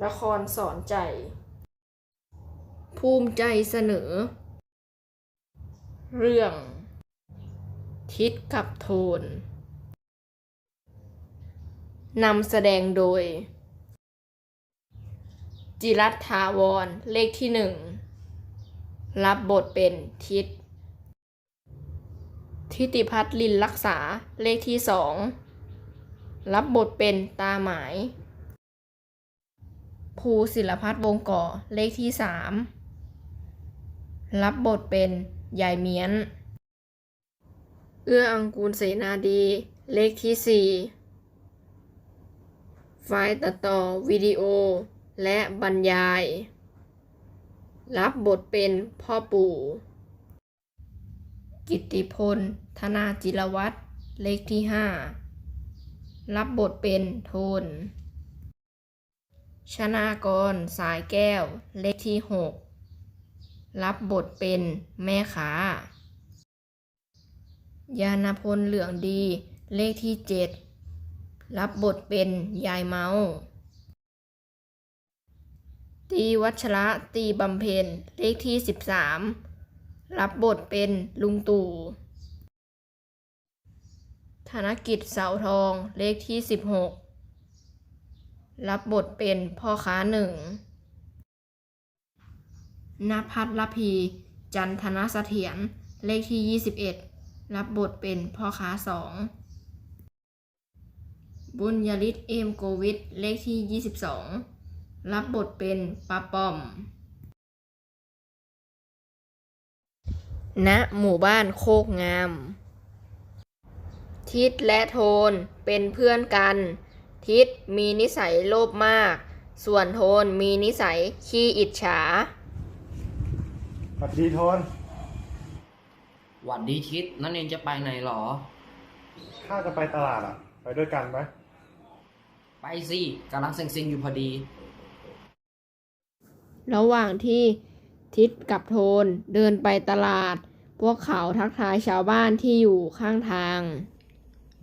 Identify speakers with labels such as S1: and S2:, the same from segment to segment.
S1: ละครสอนใจ ภูมิใจเสนอ เรื่อง ทิศกับโทนนำแสดงโดย จิรัตถาวร เลขที่หนึ่ง รับบทเป็นทิศ ทิติพัฒน์ลินรักษา เลขที่สอง รับบทเป็นตาหมาย ภูศิลพัฒน์วงก่อเลขที่สามรับบทเป็นยายเมียน เอื้ออังกูลเสนาดี เลขที่สี่ฝ่ายตัดต่อวิดีโอ และบรรยาย รับบทเป็นพ่อปู่ กิตติพล ธนาจิรวัตรเลขที่ห้ารับบทเป็นโทน ชนากร สายแก้ว เลขที่หกรับบทเป็นแม่ค้ายานพลเหลืองดี เลขที่เจ็ดรับบทเป็นยายเมา ตีวัชระตีบำเพ็ญ เลขที่สิบสามรับบทเป็นลุงตู่ ธนกิจเสาทอง เลขที่สิบหก รับบทเป็นพ่อค้าหนึ่งนภัทรลพี จันทนเสถียรเลขที่ยี่สิบเอ็ดรับบทเป็นพ่อค้าสองบุญยฤทธิ์เอมโกวิทเลขที่ยี่สิบสองรับบทเป็นป้าป้อม ณ หมู่บ้านโคกงาม ทิศและโทนเป็นเพื่อนกัน ทิศมีนิสัยโลภมาก ส่วนโทนมีนิสัยขี้อิจฉา
S2: สวัสดีโทน
S3: หวัดดีทิศนั่นเองจะไปไหนหรอ
S2: ข้าจะไปตลาดอะ ไปด้วยกันไหม
S3: ไปสิกำลังเซ็งๆอยู่พอดี
S1: ระหว่างที่ทิศกับโทนเดินไปตลาด พวกเขาทักทายชาวบ้านที่อยู่ข้างทาง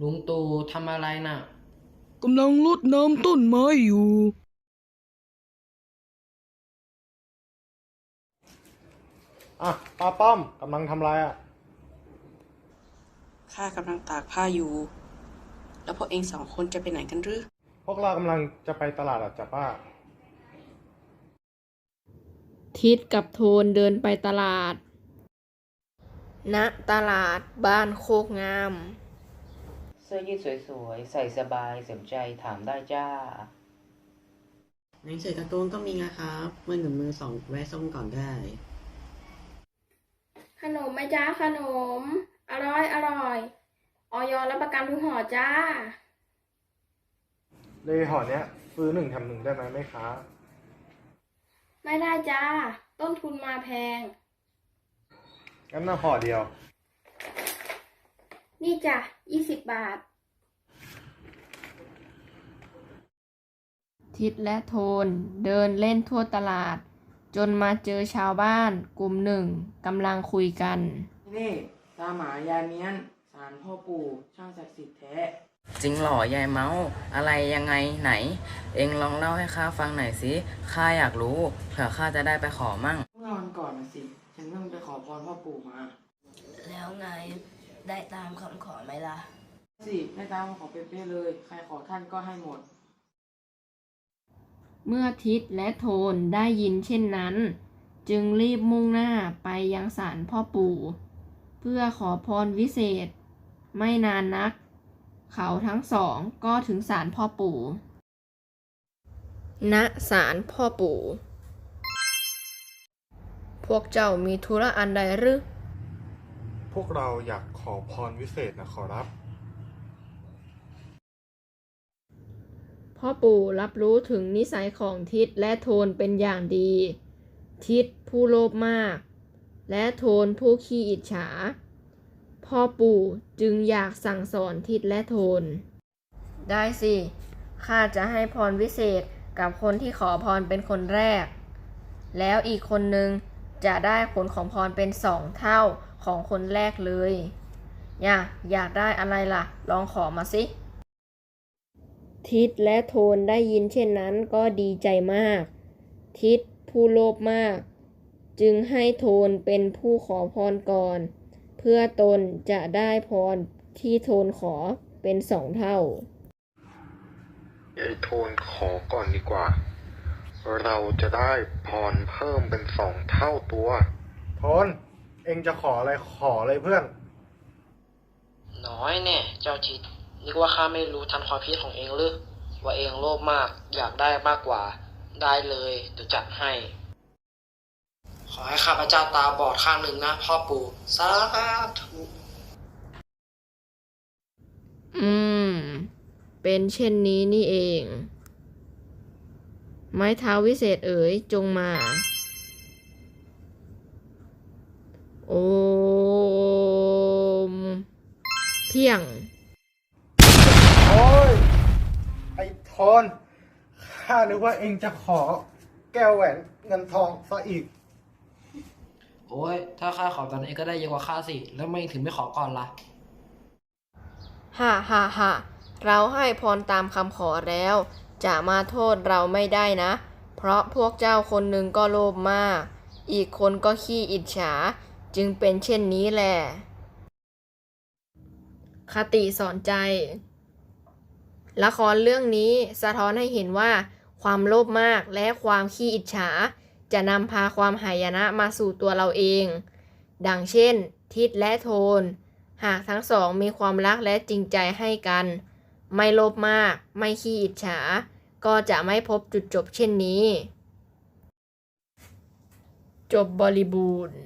S3: ลุงตู่ทำอะไรน่ะ
S4: กำลังรดน้ำต้นไม้อยู่
S2: อะป้าป้อมกำลังทำอะไรอะ
S4: ข้ากำลังตากผ้าอยู่ แล้วพวกเองสองคนจะไปไหนกันหรือ
S2: พวกเรากำลังจะไปตลาดอะจ้ะป้า
S1: ทิศกับโทนเดินไปตลาด ณตลาดบ้านโคกงาม
S5: เสื้อยืดสวยๆ ใส่สบายสนใจถามได้จ้า
S6: หนังสือการ์ตูนก็มีนะครับมือหนึ่งมือสองแวะส้มก่อนได้
S1: ขนมไหมจ้าขนม อร่อยอร่อยออยรับประกันทุกห่อจ้า
S2: เลยห่อเนี้ยซื้อหนึ่งแถมหนึ่งได้ไหมแม่ค้า
S1: ไม่ได้จ้า ต้นทุนมาแพง
S2: งั้นน่าห่อเดียว
S1: นี่จ้ะยี่สิบบาท ทิศและโทนเดินเล่นทั่วตลาด จนมาเจอชาวบ้าน กลุ่มหนึ่งกำลังคุยกัน
S7: นี่ตาหมายายเมียนสารพ่อปู่ช่างศักดิ์สิทธิ์แท้
S5: จริงเหรอยายเมาส์อะไรยังไงไหน เอ็งลองเล่าให้ข้าฟังหน่อยสิข้าอยากรู้เผื่อข้าจะได้ไปขอมั่ง
S7: เมื่อวันก่อนนะสิ ฉันเพิ่งไปขอพรพ่อปู่มา
S8: แล้วไง ได้ตามคำขอไหมล่ะ
S7: สิได้ตามขอเป๊ะๆเลย ใครขอท่านก็ให้หมด
S1: เมื่อทิศและโทนได้ยินเช่นนั้น จึงรีบมุ่งหน้าไปยังศาลพ่อปู่ เพื่อขอพรวิเศษ ไม่นานนัก เขาทั้งสองก็ถึงศาลพ่อปู่ณศาลพ่อปู่ พวกเจ้ามีธุระอันใดหรือ
S2: พวกเราอยากข อพรวิเศษนะขอรับ
S1: พ่อปู่รับรู้ถึงนิสัยของทิศและโทนเป็นอย่างดี ทิศผู้โลภมาก และโทนผู้ขี้อิจฉา พ่อปู่จึงอยากสั่งสอนทิศและโทน ได้สิ ข้าจะให้พรวิเศษกับคนที่ขอพรเป็นคนแรก แล้วอีกคนนึงจะได้ผลของพรเป็นสองเท่าของคนแรกเลยอ ย่าอยากได้อะไรล่ะ ลองขอมาสิ ทิศและโทนได้ยินเช่นนั้นก็ดีใจมาก ทิศผู้โลภมาก จึงให้โทนเป็นผู้ขอพรก่อน เพื่อตนจะได้พรที่โทนขอเป็นสองเท่า
S2: ไอ้โทนขอก่อนดีกว่า เราจะได้พรเพิ่มเป็นสองเท่าตัว โทน เองจะขออะไรขอเลยเพื่อน
S9: น้อยแน่เจ้าทิศนึกว่าข้าไม่รู้ทันความคิดของเองหรือว่าเองโลภมากอยากได้มากกว่า ได้เลยเดี๋ยวจัดให้ ขอให้ข้าพเจ้าตาบอดข้างหนึ่งนะพ่อปู่สาธุ
S1: อืม เป็นเช่นนี้นี่เอง ไม้เท้าวิเศษเอ๋ยจงมา โอ้ เพียง
S2: โอ้ย ไอ้โทนข้านึกว่าเองจะขอแก้วแหวนเงินทองซะอีก
S9: โอ้ย ถ้าข้าขอตอนนี้ก็ได้เยอะกว่าข้าสิ แล้วไม่ถึงไม่ขอก่อนล่ะ
S1: ฮ่าฮ่าฮ่าเราให้พรตามคำขอแล้ว จะมาโทษเราไม่ได้นะ เพราะพวกเจ้าคนหนึ่งก็โลภมาก อีกคนก็ขี้อิจฉา จึงเป็นเช่นนี้แหละ คติสอนใจ ละครเรื่องนี้สะท้อนให้เห็นว่า ความโลภมากและความขี้อิจฉา จะนำพาความหายนะมาสู่ตัวเราเอง ดังเช่น ทิศและโทน หากทั้งสองมีความรักและจริงใจให้กัน ไม่โลภมาก ไม่ขี้อิจฉา ก็จะไม่พบจุดจบเช่นนี้ จบบริบูรณ์